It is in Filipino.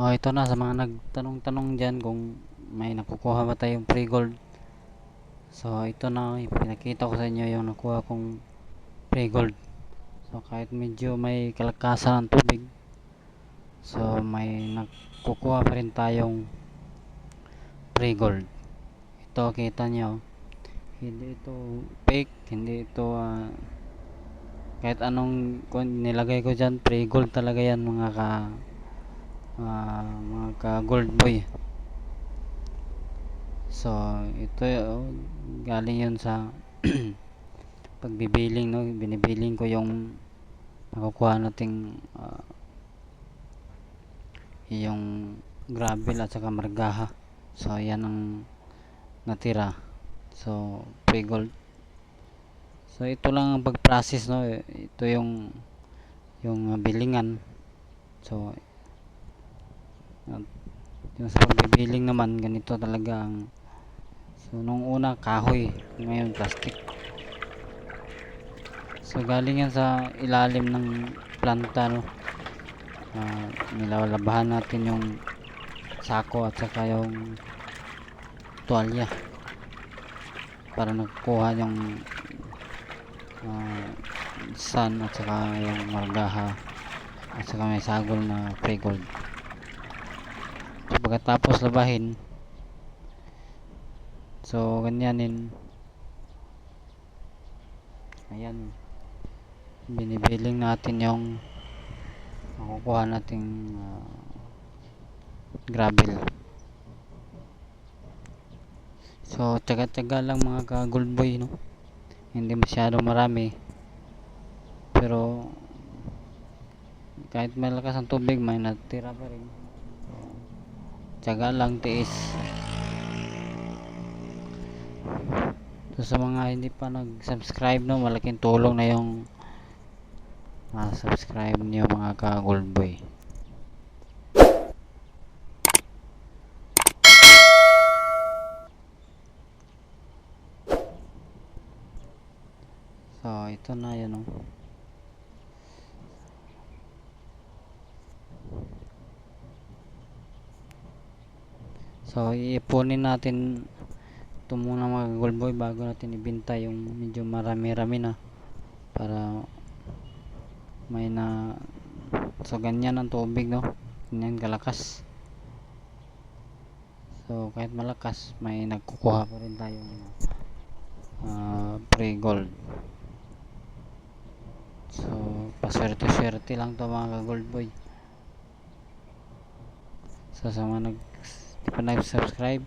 Oh, ito na sa mga nagtanong-tanong dyan kung may nakukuha ba tayong free gold. So, ito na, ipinakita ko sa inyo yung nakuha kong free gold. So, kahit medyo may kalakasan ng tubig, so may nakukuha pa rin tayong free gold. Ito, kita nyo, hindi ito fake, hindi ito ah, kahit anong nilagay ko dyan, free gold talaga yan mga ka ah, mga ka gold boy. So, ito oh, galing yun sa pagbibiling no, binibiling ko yung nakukuha nating ah, yung gravel at saka margaha. So, yan ang natira. So, free gold. So, ito lang ang pag-process no. Ito yung yung bilingan. So, yung sa pagbibiling naman ganito talaga ang so nung una kahoy. Ngayon plastic. So galing yan sa ilalim ng planta no? Uh, nilalabahan natin yung sako at saka yung tuwalya para nagkuha yung uh, sun at saka yung margaha at saka may sagol na free gold So, pagkatapos labahin. So ganyanin. Ayan. Binibiling natin yung makukuha nating ah, gravel. So tsaga tsaga lang mga ka gold boy no? Hindi masyado marami. Pero kahit malakas ang tubig may natira pa rin Tiyaga lang tiis. So sa mga hindi pa nag-subscribe no, malaking tulong na yung ah, subscribe niyo mga ka gold boy. So ito na yun no. So, iipunin natin ito muna mga gold boy bago natin ibenta yung medyo marami-rami na para may na so ganyan ang tubig no? Ganyan kalakas. So kahit malakas may nagkukuha pa rin tayong uh, pre gold so paswerte-swerte lang to mga gold boy. So sa mga nag like subscribe.